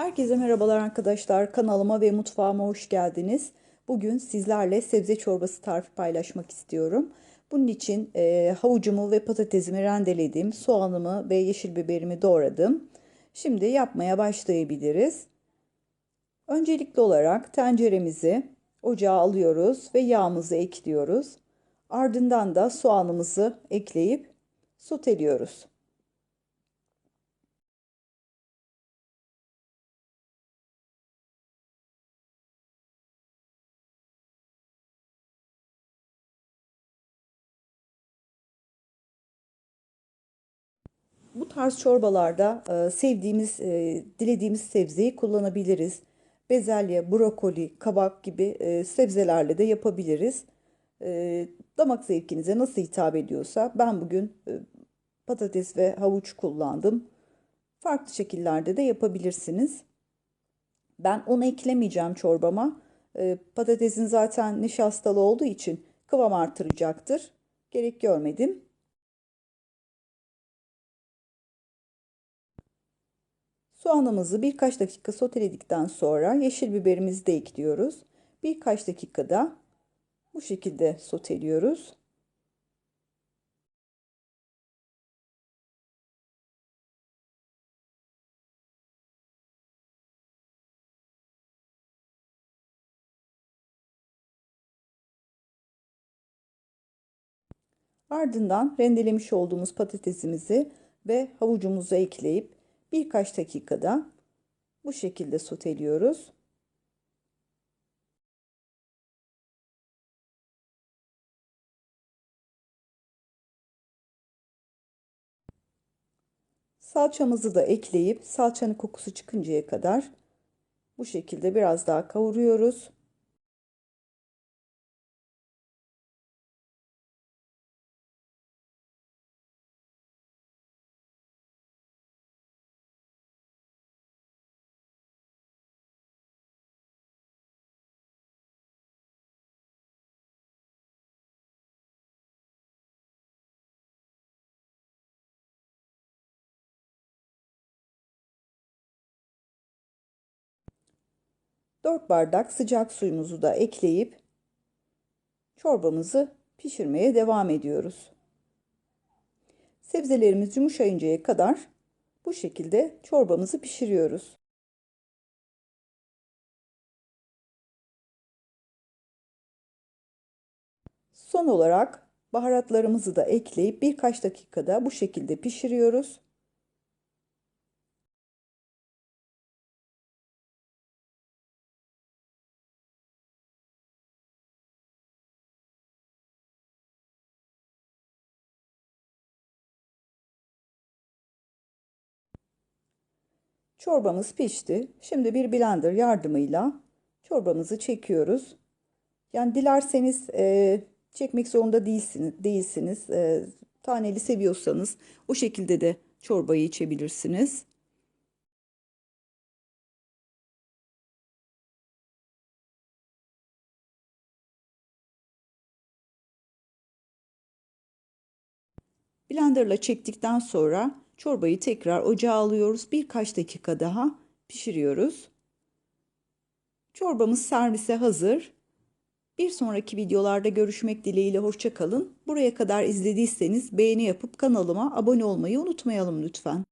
Herkese merhabalar arkadaşlar. Kanalıma ve mutfağıma hoş geldiniz. Bugün sizlerle sebze çorbası tarifi paylaşmak istiyorum. Bunun için e, havucumu ve patatesimi rendeledim. Soğanımı ve yeşil biberimi doğradım. Şimdi yapmaya başlayabiliriz. Öncelikli olarak tenceremizi ocağa alıyoruz ve yağımızı ekliyoruz. Ardından da soğanımızı ekleyip soteliyoruz. Bu tarz çorbalarda e, sevdiğimiz, e, dilediğimiz sebzeyi kullanabiliriz. Bezelye, brokoli, kabak gibi e, sebzelerle de yapabiliriz. E, damak zevkinize nasıl hitap ediyorsa ben bugün e, patates ve havuç kullandım. Farklı şekillerde de yapabilirsiniz. Ben onu eklemeyeceğim çorbama. E, patatesin zaten nişastalı olduğu için kıvam artıracaktır. Gerek görmedim. Soğanımızı birkaç dakika soteledikten sonra yeşil biberimizi de ekliyoruz. Birkaç dakikada bu şekilde soteliyoruz. Ardından rendelemiş olduğumuz patatesimizi ve havucumuzu ekleyip birkaç dakikada bu şekilde soteliyoruz. Salçamızı da ekleyip salçanın kokusu çıkıncaya kadar bu şekilde biraz daha kavuruyoruz. Dört bardak sıcak suyumuzu da ekleyip çorbamızı pişirmeye devam ediyoruz. Sebzelerimiz yumuşayıncaya kadar bu şekilde çorbamızı pişiriyoruz. Son olarak baharatlarımızı da ekleyip birkaç dakikada bu şekilde pişiriyoruz. Çorbamız pişti. Şimdi bir blender yardımıyla çorbamızı çekiyoruz. Yani dilerseniz e, çekmek zorunda değilsiniz. değilsiniz. E, taneli seviyorsanız o şekilde de çorbayı içebilirsiniz. Blenderla çektikten sonra çorbayı tekrar ocağa alıyoruz. Birkaç dakika daha pişiriyoruz. Çorbamız servise hazır. Bir sonraki videolarda görüşmek dileğiyle hoşçakalın. Buraya kadar izlediyseniz beğeni yapıp kanalıma abone olmayı unutmayalım lütfen.